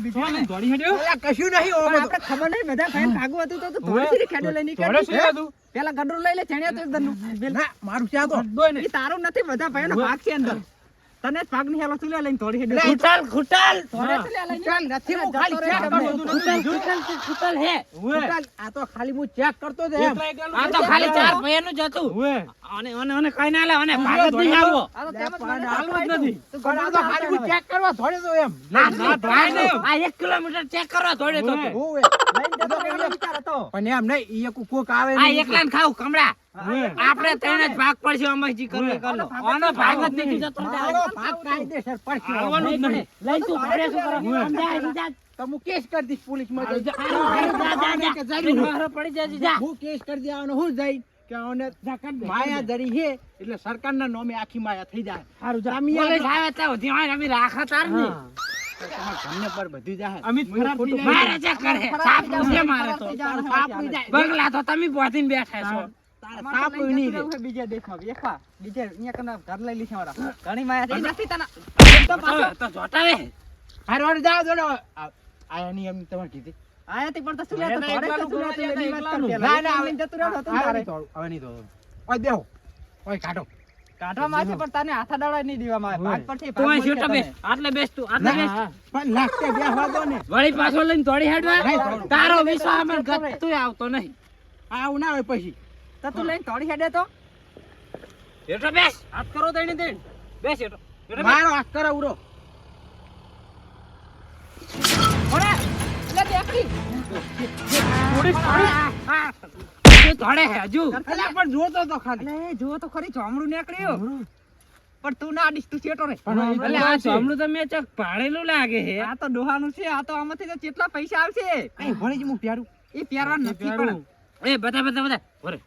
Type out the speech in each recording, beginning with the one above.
દોડી હેડ્યો? કશું નહીં. આપણે ખબર નહીં બધા ભાઈ ભાગવું હતું તો થોડી ખેડો લઈને? પેલા ગડરું લઈ લે ચણ્યા તો મારું ચા તો. તારું નથી બધા ભાઈઓનો ઓવે. ભાગ છે અંદર. તને જ ભાગ નહીં હેલો તું લઈને થોડી થોડે ખૂટાલ, થોડે તું લે લઈને. ખૂટાલ નથી હું ખાલી ચેક કરતો હતો. ખૂટાલ, ખૂટાલ, ખૂટાલ હે. ઓવે. આ તો ખાલી હું ચેક કરતો જ એમ. આ તો ખાલી. ચાર ભાઈઓનું જ હતું અને અને અને કઈ ના લે અને ભાગ જ નહીં આવો આ તો નથી. તું તો ખાલી હું ચેક કરવા થોડે તો એમ. ના, ના, ભાઈ. આ એક કિલોમીટર ચેક કરવા દોડે તો હું લઈને જતો વિચાર હતો. પણ એમ નહીં ઈ એક કોક આવે આ ને એકલા ખાવ કમળા. આપણે ત્રણે જ ભાગ પડશે અમરજી કરો કરો આનો ભાગ જ નથી જતો. ને ભાગ કાયદેસર પડશે. આવવાનું જ નહીં. લઈ તું ઘરે શું કરો. સમજાય તો હું કેસ કરી દઈશ પોલીસમાં પડી જાય. હું કેસ કરી દેવાનો હું જઈ કે આને માયા ધરી છે એટલે સરકારના નામે આખી માયા થઈ જાય. સારું જામિયા પોલીસ આવે ત્યાં હોય અમે રાખા તાર ને. તમારા પર બધું જાય અમિત ખરાબ થઈ જાય. મારે ચેક કરે સાપ છે મારે તો. ખરાબ થઈ જાય. બંગલા તો તમે બેઠા છો. સાપ તો નહીં રે. બીજા દેશમાં. વેખવા. બીજે અહીંયા કને ઘર લઈ લીધું અમારા. ઘણી માયા થઈ. નથી તને. તો પાછો. તો જોટાવે હારું, હારું, જાઓ, જાઓ, જાઓ. આયા નહીં એમ તમારે કીધી. આયાથી પણ તો શું લેતો? ઘરે તો શું લેતો? કરવા વાત કર ના, જતું તારે. હવે. ઓય. ઓય કાઢો. પણ તને હાથા દાડા નહીં દેવામાં માં ભાગ પરથી. આટલે બેસ તું આટલે બેસ પણ લાગતે બેહવા દો ને. વળી પાછો લઈને દોડી હેડવા તારો વિશ્વાસ અમે તું આવતો નહીં આવું ના હોય પછી તો તું લઈને તોડી હેડે તો. હેઠો બેસ. હાથ કરો તો એને દે. બેસ હેઠો મારો હાથ કરો ઉરો ઓરે, એટલે દેખી. થોડી- થોડી. આ, હે. હજુ અલા, પણ તો ખાલી. અલે, જુઓ તો ખરી ચોમડું નીકળ્યું. પણ તું ના તું ચેટો રે. એટલે આ ચોમડું તો મેં ચક પાડેલું લાગે હે. આ તો ડોહાનું છે આ તો આમાંથી તો કેટલા પૈસા આવશે? અહીં ભણી જ હું પ્યારું. એ પહેરવાનું નથી પણ. એ બધા બધા બધા. ઓરે.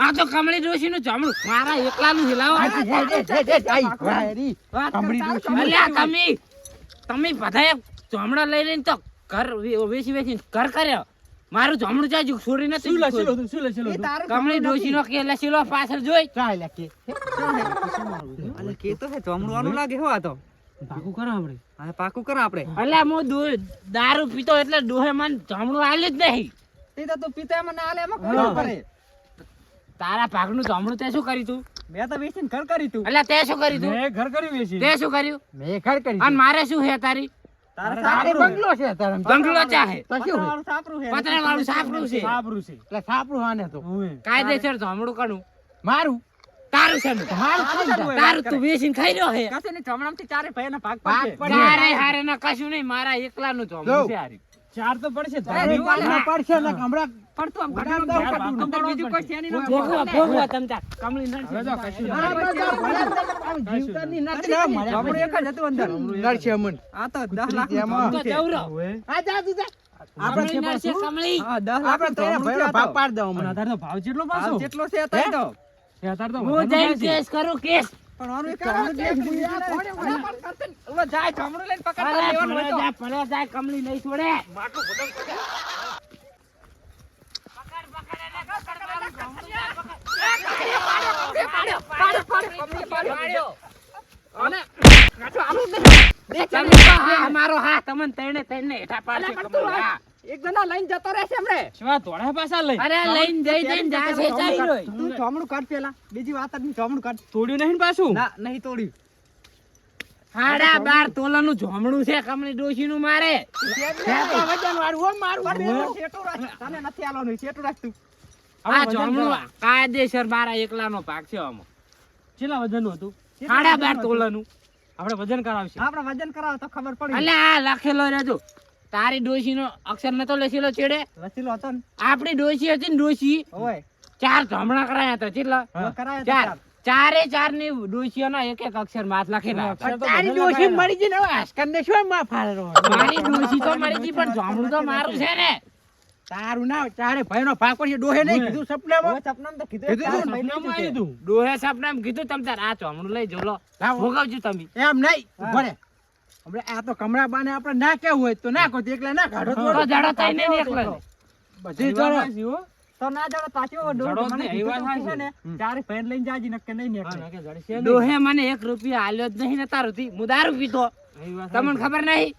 આ તો કમળી ડોશી નું જમણું મારા એકલાનું હિલાવો. અલ્યા તમે તમે બધાએ જમણા લઈ લઈને તો ઘર વેચી વેચીને ઘર કર્યો મારું જમણું જાય છોડી નથી કમળી ડોશી નો કે લસીલો પાછળ જોઈ ચાલ કે. અલે, કે તો હે ચોમડું આનું લાગે હો આ તો પાકું કરો આપણે. હા પાકું કરો આપણે અલ્યા હું દારૂ પીતો એટલે ડોહે મને જમણું આલ્યું જ નહીં તે તો તું પિતા એમાં આલે એમાં ખબર પડે તારા ભાગનું ચોમડું તે શું કર્યું તું? મેં તો વેચીને ઘર કરી તું. એટલે તે શું કર્યું તું? મેં ઘર કરી વેચી. તે શું કર્યું? મેં ઘર કરી અને મારે શું હે તારી. બંગલો છે બંગલો ચાહે. પતરા વાળું સાપરું. એટલે તો. કાયદેસર કરું મારું? તારું છે તારું તું વેચીને ખાઈ રહ્યો હે કશે નહીં, ચારે ભાગ પડે. હારે ના કશું નહીં મારા એકલાનું ચોમડું છે હારી. ચાર તો પડશે પડશે ને હમણાં પણ આમ ઉડાડ ઘરનું દો, ભાગ ભાગ અંદર તો બીજું કોઈ છે નહીં, ભોગવા ભોગવા તમ તાર કમળી નડશે. જીવતાની નથી ને, એક જ હતું અંદર. નડશે મન. આ તો દસ લાખ એમાં. તો જવરો. આ જા, તું જા. આપણે નડશે કમળી. હા, દસ લાખ આપણે ત્રણે ભાગ પાડી દો પણ અમને. અત્યારે ભાવ કેટલો ભાવ પાછો? જેટલો છે અત્યારે તો. અત્યારે તો હું જઈને કેસ કરું કેસ. પણ જાય, ચોમડું લઈને પકડતા લેવાનું ભલે જાય નહીં છોડે. તો હા મારો હા તમને તેને તઈને હેઠા પાડશે એક જણા લઈને જતો રહેશે હમણે. શિવા ધોળા પાછા લઈ. અરે લઈને જઈ જઈને જાશે ચાલી રહ્યો. તું ચોમડું કાઢ પેલા બીજી વાત જ ચોમડું કાઢ તોડ્યું નહીં પાછું? ના નહીં તોડ્યું હાડા બાર તોલાનું જોમણું છે કમળી ડોશીનું મારે ખેપા વજનવાળું, હો, મારું પણ બેનું. પેલું શેઠું રાખ. તને નથી આલવાનું, શેઠું રાખ તું. આ જોમણું કાયદેસર મારા એકલાનો ભાગ છે આમાં કેટલા વજનનું હતું? સાડા બાર તોલાનું આપણે વજન કરાવશે. આપણે વજન કરાવો તો ખબર પડે એટલે આ લખેલો રહેજો તારી ડોશીનો અક્ષર નતો લખેલો ચેડે લસીલો હતો આપણી ડોશી હતી ને ડોશી. ચાર ધમણા કરાયા હતા કેટલા ચાર. ચારે. ચારની ડોશીઓના એક એક અક્ષર માથ લખેલા તારી ડોશી. મરી જઈને હવે આસકરને શું માં ફાળરો? મારી ડોશી તો મરી ગઈ પણ જોમણું તો મારું છે ને. તારું ના તારે ચારે ભાઈનો ભાગ પડશે ડોહે નહીં કીધું સપનામાં? સપનામાં તો કીધું ભાઈ સપનામાં આવ્યું તું. ડોહે સપનામાં કીધું તમ તાર આ ચોમણું લઈ જો લો. ભોગવજો તમે. એમ નહીં. ભલે આપણે આ તો કમળા બાને આપણે ના કેવું હોય તો ના કહો એકલા ના કાઢો તો. તો જડો તઈને ને એકલા. બધી જડો. તો ના જડો પાછો જ મને નહીં, છે ને ચારે ફેન લઈને જાજી નહીં. નકે જડી છે નહીં. ડોહે મને 1 રૂપિયા આલ્યો જ નહીં ને તારું થી. હું દારૂ પીતો તમને ખબર નહીં?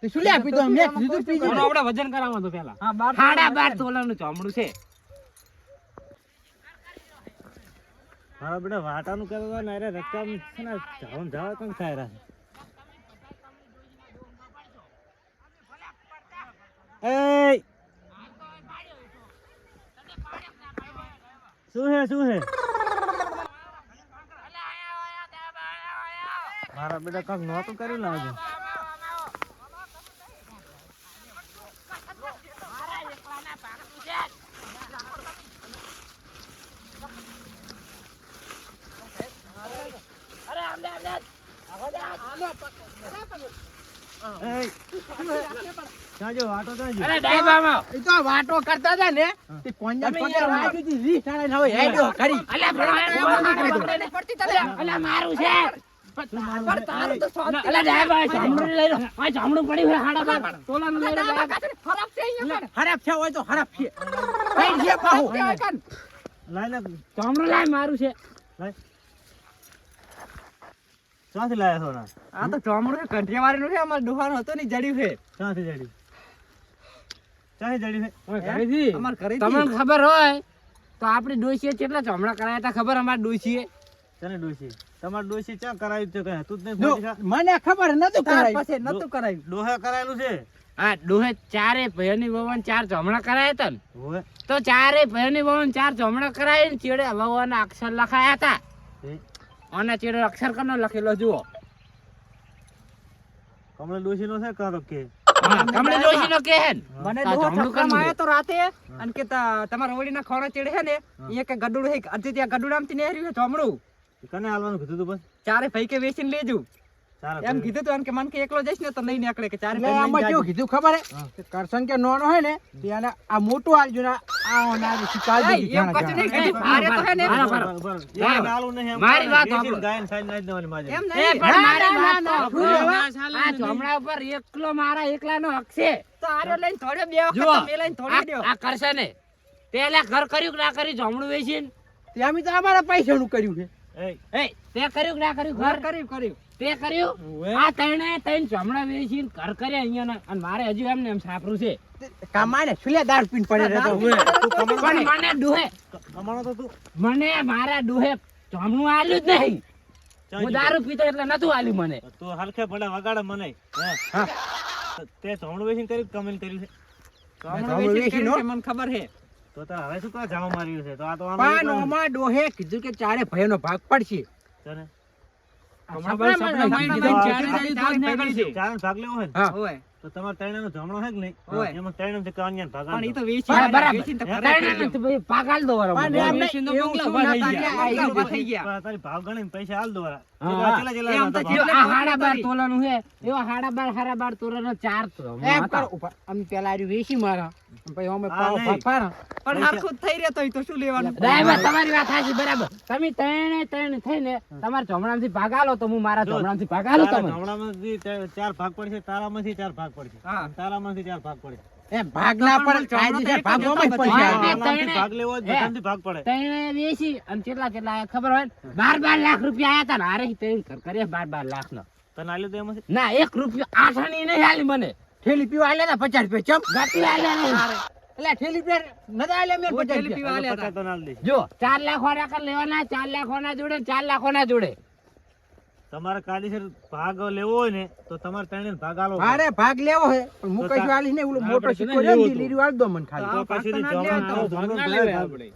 તે શું લે આપી દો મેં કીધું પી ચાલો આપણે વજન કરાવવા તો પહેલા. હા બાર સાડા બાર તોલાનું ચોમડું છે. મારા બેટા વાટાનું કરવા ને અરે રકમ છે ને જાવ જાવા કમ થાય રહે એ શું હે શું હે? મારા બેટા કાંક નહોતું કર્યું લાગે એ ત્યાં જો વાટો ત્યાં જો અરે ડાયબામાં એ તો આ વાતો કરતા હતા ને તે કોંજા તમે કોંજા યાર વાગી હતી, વીસ ટાણે ને હવે હેડ્યો ખરી. અલ્યા ભણવા અલ્યા મારું છે પણ તારું તો સ્વાદ અલ્યા ડાયબા જામડું લઈ લો પડ્યું છે. મારું છે. ક્યાંથી લાયા છો આ તો ચોમડું કંઠિયા કંઠિયાવાળીનું છે અમારે દુકાન હતો ને જડ્યું છે. ક્યાંથી જડી ક્યાંથી જડી છે. તમને ખબર હોય તો આપણી ડોશીએ કેટલા ચોમડા કરાયા હતા? ખબર અમારી ડોશીએ? તને ડોશી? તમારે ડોશી કરાયું છે કઈ? હતું જ નહીં જો, ખોટી ખા- મને ખબર નતું કરાયું. પછી નતું કરાયું. ડોહા કરાયેલું છે? હા ડોહે ચારે ભયની ભવન ચાર ચોમડા કરાયા હતા ને. તો ચારે ભયની ભવન ચાર ચોમડા કરાવીને ચેડે વહુના અક્ષર લખાયા હતા? અને ચેડે અક્ષર કનો લખેલો જુઓ. કમળ ડોશી નો છે કરો કે? તમને ડોશીનો કે હે મને દોહો કરવું આવ્યો તો રાતે અને કે તા- તમારા ઓળીના ખોળા ચેડે હે ને અહીંયા કે ગડુડું હે અડધી ત્યાં થી નેહર્યું ચોમડું કને હાલવાનું કીધું તું બસ? ચારે ભાઈ કે વેચીને લેજો. એમ કીધું તું એમ કે મન કે એકલો જઈશ ને તો નહીં નીકળે કે ચારે આમાં કેવું કીધું ખબર હે? કરસન કે નોનો હે ને તેને આ મોટું આલજો ને આ નાનું શિકાર દે મારે તો હે ને મારા. એને વાત સાંભળો. ગાયને સાઈડ નાખી દેવાની માજે. એમ એ નહીં. પણ મારી ના, વાત ના, સાંભળો. આ જમણા ઉપર એકલો મારા એકલાનો હક છે. તો આરો લઈને થોડ્યો બે વખત મે લઈને થોડી દ્યો. આ આ કરશે ને પેલા ઘર કર્યું કે ના કર્યું? જમણું વેચીને. ત્યાં અમે તો અમારા પૈસાનું કર્યું છે. એય, એ તે કર્યું કે ના કર્યું? ઘર ઘર? કર્યું કર્યું. તે કર્યું? આ તણે તૈન ચામડા વેચીને ઘર કરે અહીંયા અને મારે હજુ એમને એમ સાપરું છે. કમાને છુલે દાર પીન પડે રહેતો પણ મને ડુહે કમાણો તો તું. મને મારા ડુહે ચામડું આલ્યું જ નહીં. હું દારૂ પીતો એટલે નતું આલ્યું મને. તો હરખે પડે વગાડે મને. તે ચામડું વેચીને કરી કે કમેન્ટ કર્યું છે? ચામડું તો વેચીને મને ખબર છે. તો તો હવે શું કાં જાવ માર્યું છે. તો આ તો આમ ડોહે કીધું કે ચારે ભયનો ભાગ પડશે. છે ભાગ લેવો હોય. તો તમારે ત્રણેયનો જમણો છે કે નહીં? ભાગ પણ ઈ તો વેચી બરાબર. તો ભાઈ દો વાળો. વેચીને તો થઈ ગયા. તારી ભાવ ગણીને પૈસા હાલ દો વાળા. હા. ચેલા ચેલા એમ તો હતા જેટલે ભાવ? આ હાડા બાર તોલાનું છે એવા હાડા બાર હાડા બાર તોલાનો ચાર તો ઉપર અમે પેલા વેચી મારા. પછી અમે પાવ નહીં. પણ હરખું થઈ રહ્યો તો શું લેવાનું? ડ્રાઈવર તમારી વાત સાચી બરાબર. તમે ત્રણે ત્રણ થઈને તમારા જમણામાંથી ભાગ આલો તો હું મારા જમણામાંથી ભાગ આલો જમણામાંથી ચાર- ભાગ પડશે તારામાંથી ચાર ભાગ પડશે. હા. તારામાંથી ચાર ભાગ પડશે. ભાગ ના પડે કાયદેસર ભાગ પડશે. હા, આનાથી ત્રણે- ભાગ લેવો હોય તો હે. બધામાંથી ભાગ પડે. ત્રણે વેચી અને કેટલા કેટલા ખબર હોય? બાર બાર લાખ રૂપિયા આયા હતા ને ત્રણ કર્યા બાર બાર લાખ નો તને આલ્યું તો એમાંથી? ના એક રૂપિયો આઠાણી નહીં આલી મને. થેલી પીવા આલે તા પચાસ રૂપિયા ચમ? ગાતી આલે એટલે ઠેલી પીવા નતા આલે મેં પચાસ રૂપિયા. તો ના જો ચાર લાખ વાળા કર લેવાના ચાર લાખ વાળા જોડે ને ચાર લાખ વાળા જોડે. તમારે કાયદેસર ભાગ લેવો હોય ને તો તમારે ત્રણે ભાગ આલો. મારે ભાગ લેવો હે પણ મુકેશ નહીં ઓલો મોટો સિક્કો લેવો લીરી વાળ દો મને ખાલી. તો પછી ભાગ ના ના લેવાય આપણે.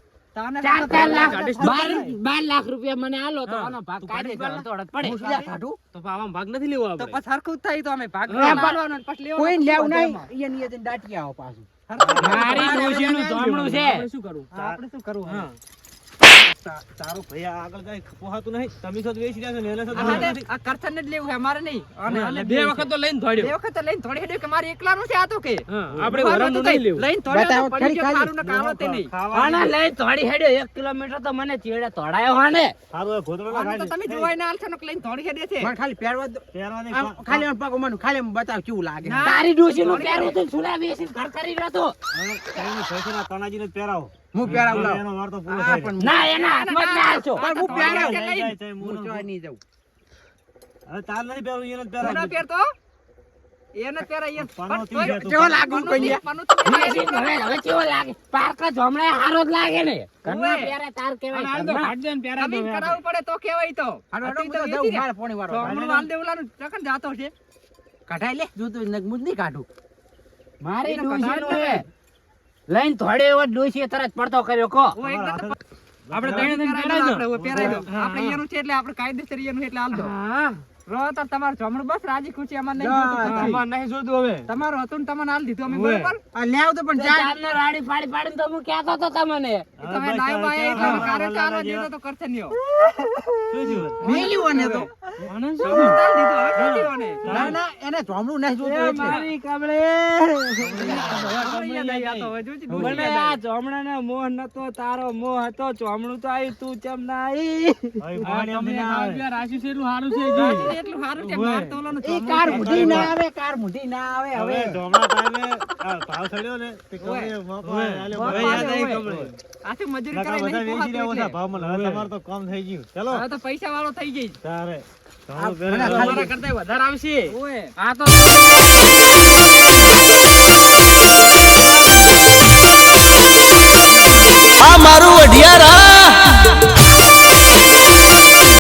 બાર લાખ રૂપિયા મને આલો તો આનો ભાગ પડે? તો ભાગ નથી લેવો તો આપણે પછી સરખું થાય તો અમે ભાગ પછી. લેવું નહીં. દાટી આવો પાછું. મારી છે શું કરવું? આપણે શું કરવું તારો ભાઈ આગળ જાય પોહાતું નહીં તમે સદ વેચી રહ્યા છો ને એને સદ આ આ જ લેવું છે અમારે નહીં. અને બે વખત તો લઈને બે વખત તો લઈને થોડી હેડ્યો કે મારે એકલાનું છે આ તો કે. આપણે વરાનું નહીં લેવું. લઈને થોડી તો પડી ગયો મારું ને કાળો તે નહીં. આના લઈને તોડી હેડ્યો. એક કિલોમીટર તો મને ચેડે તોડાયો હાને. સારું એ ગોદડો ના આને તમે જોવાય ના આલછો ને લઈને થોડી હેડે છે. મને ખાલી પહેરવા દો. પહેરવા આમ ખાલી પગ મને ખાલી બતાવ કેવું લાગે. તારી ડોસી નું પહેરવું તો સુલા વેસી ઘર કરી રહ્યો તો. ત્રણેય પૈસાના તણાજીને જ પહેરાવો. હું પહેરાવું લાવો. એનો વાર તો પૂરો થાય પણ ના એના હાથમાં ના આલશો. પણ હું જાય, જાય, હું જોઈ નહીં જાઉં. હવે તાર નહીં પહેરવું, એને જ તું પહેરાવજો. ના જ પહેરાય એને. થઈ જાય કેવો લાગુ થી હવે હવે કેવો લાગે પારકા જમણે હારો જ લાગે ને કન્ના ઓવે. તાર કેવાય હાલ તો. ફાટ પહેરા દો કરાવું કરાવવું પડે તો કેવાય તો હાલો, હાલો, તો દઉં તો દે. મારે પોણી વાળો. તો હમણાં વાલ દેવલાનું ચકન જાતો છે કઢાઈ લે જોતું તો નગમુજ નહીં કાઢું મારી એને ડોશીનું હે. લઈને થોડે એવો ડોસી તરત પડતો કર્યો કો આપણે તઈને દો, પહેરાઈ દો. આપણે, ઓ દો. આપણે એનું છે એટલે આપણે કાયદેસર એનું એટલે હાલ દો. રો તો તમાર જમણું બસ રાજી ખુશી અમાર નહીં જોતું. અમાર નહીં જોતું હવે. તમારું હતું ને તમને હાલ દીધું અમે. બરોબર? આ લેવ તો પણ જાય તમને રાડી પાડી પાડીને તો હું કહેતો તો તમને. તમે લાયો આયા એટલે અમે કારે ચાલવા દીધો તો કરશે નહીં શું થયું? મેલ્યું અને તો. મને શું? જમણું તાલ દીધું, હવે ક્યાંથી હોને? ના ના એને જોમડું નહીં જોતું મારી કબળે હવે યાદ આવી આ તો હવે જોજે ડૂસી મને આ આવી. ચોમડાનો મોહ નતો તારો મોહ હતો ચોમડું તો આવ્યું તું ચમ ના આવી હવે પાણી એમ ના આવે. રાશિ છે એટલું સારું છે એટલું સારું છે માર તો એ કાર મુઢી ના આવે કાર મુઢી ના આવે હવે હવે. ધોમણા ટાઈમે ભાવ ચડ્યો ને તે. આથી મજૂરી નહીં તમારે તો કામ થઈ ગયું. ચલો. હવે તો પૈસા વાળો થઈ જઈશ તારે. કરતા વધારે આવશે. આ તો આ મારું અઢિયારા